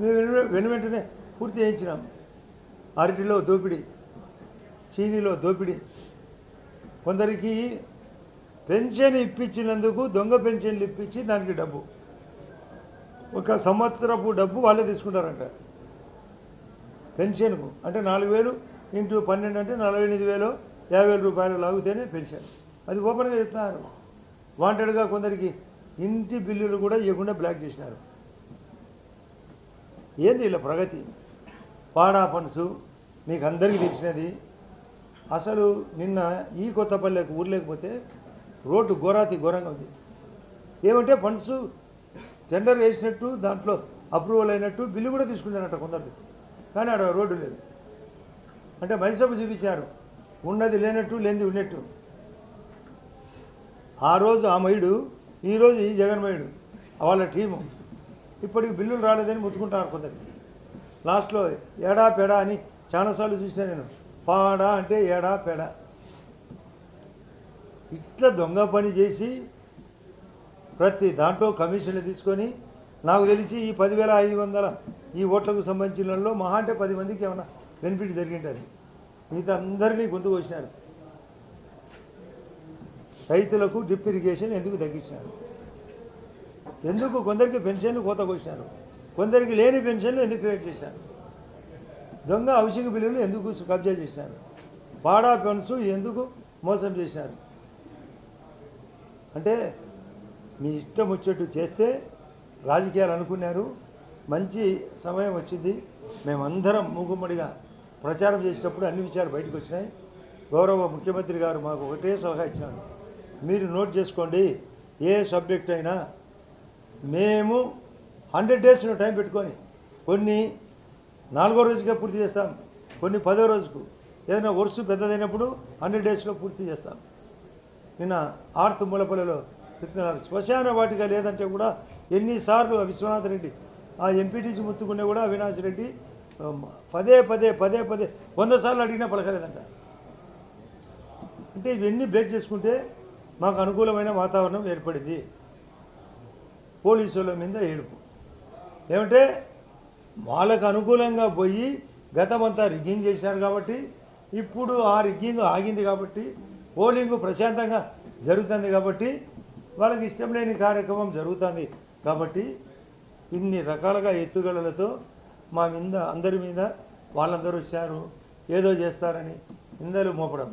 మేము వెను- వెను వెంటనే పూర్తి చేయించినాం. అరటిలో దోపిడీ చీనీలో దోపిడీ. కొందరికి పెన్షన్ ఇప్పించినందుకు దొంగ పెన్షన్లు ఇప్పించి దానికి డబ్బు. ఒక సంవత్సరపు డబ్బు వాళ్ళే తీసుకుంటారంట. పెన్షన్కు అంటే నాలుగు వేలు ఇంటూ పన్నెండు అంటే నలభై ఎనిమిది వేలు యాభై వేల రూపాయలు లాగితేనే పెన్షన్. అది ఓపెన్గా చెప్తున్నారు. వాంటెడ్గా కొందరికి ఇంటి బిల్లులు కూడా ఇవ్వకుండా బ్లాక్ చేసినారు. ఏంది ఇలా ప్రగతి? పాడా ఫండ్స్ మీకు అందరికీ తెలిసినది. అసలు నిన్న ఈ కొత్తపల్లెకు ఊర్లేకపోతే రోడ్డు ఘోరాతి ఘోరంగా ఉంది. ఏమంటే ఫండ్స్ టెండర్ వేసినట్టు దాంట్లో అప్రూవల్ అయినట్టు బిల్లు కూడా తీసుకున్నారట కొందరు. కానీ ఆడ రోడ్డు లేదు. అంటే మైసభ చూపించారు. ఉన్నది లేనట్టు లేనిది ఉన్నట్టు. ఆ రోజు ఆ మయుడు ఈరోజు ఈ జగన్మయుడు వాళ్ళ టీము. ఇప్పటికి బిల్లులు రాలేదని ముత్తుకుంటాను కొందరికి లాస్ట్లో ఏడా పెడా అని చాలాసార్లు చూసినా నేను పాడా అంటే ఏడా పెడా. ఇట్లా దొంగ పని చేసి ప్రతి దాంట్లో కమిషన్లు తీసుకొని నాకు తెలిసి ఈ పదివేల ఐదు వందల ఈ ఓట్లకు సంబంధించిన మహా అంటే పది మందికి ఏమైనా బెనిఫిట్ జరిగింటుంది మిగతా అందరినీ గొంతు కోసినారు. రైతులకు డ్రిప్ ఇరిగేషన్ ఎందుకు తగ్గించినారు? ఎందుకు కొందరికి పెన్షన్లు కోత కోసినారు? కొందరికి లేని పెన్షన్లు ఎందుకు క్రియేట్ చేశారు? దొంగ హౌసింగ్ బిల్లులు ఎందుకు కబ్జా చేసినారు పాడా పెన్స్ ఎందుకు మోసం చేసినారు అంటే మీ ఇష్టం వచ్చేట్టు చేస్తే రాజకీయాలు అనుకున్నారు మంచి సమయం వచ్చింది మేమందరం మూగుమ్మడిగా ప్రచారం చేసేటప్పుడు అన్ని విషయాలు బయటకు వచ్చినాయి. గౌరవ ముఖ్యమంత్రి గారు మాకు ఒకటే సలహా ఇచ్చాడు మీరు నోట్ చేసుకోండి ఏ సబ్జెక్ట్ అయినా మేము హండ్రెడ్ డేస్ టైం పెట్టుకొని కొన్ని నాలుగో రోజుకే పూర్తి చేస్తాం కొన్ని పదో రోజుకు. ఏదైనా వరుస పెద్దదైనప్పుడు హండ్రెడ్ డేస్లో పూర్తి చేస్తాం. నిన్న ఆర్త్ మూలపల్లిలో చెప్తున్నారు శ్మశాన వాటిగా లేదంటే కూడా ఎన్నిసార్లు ఆ విశ్వనాథ్ రెడ్డి ఆ ఎంపీటీసీ ముత్తుకునే కూడా అవినాష్ రెడ్డి పదే పదే పదే పదే వంద సార్లు అడిగినా పలకలేదంట. అంటే ఇవన్నీ బేక్ చేసుకుంటే మాకు అనుకూలమైన వాతావరణం ఏర్పడింది. పోలీసుల మీద ఏడుపు. ఏమంటే వాళ్ళకు అనుకూలంగా పోయి గతమంతా రిగ్గింగ్ చేశారు కాబట్టి ఇప్పుడు ఆ రిగ్గింగ్ ఆగింది కాబట్టి పోలింగ్ ప్రశాంతంగా జరుగుతుంది కాబట్టి వాళ్ళకి ఇష్టం లేని కార్యక్రమం జరుగుతుంది కాబట్టి ఇన్ని రకాలుగా ఎత్తుగడలతో మా మీద అందరి మీద వాళ్ళందరూ వచ్చారు ఏదో చేస్తారని ఇందరూ మోపడం.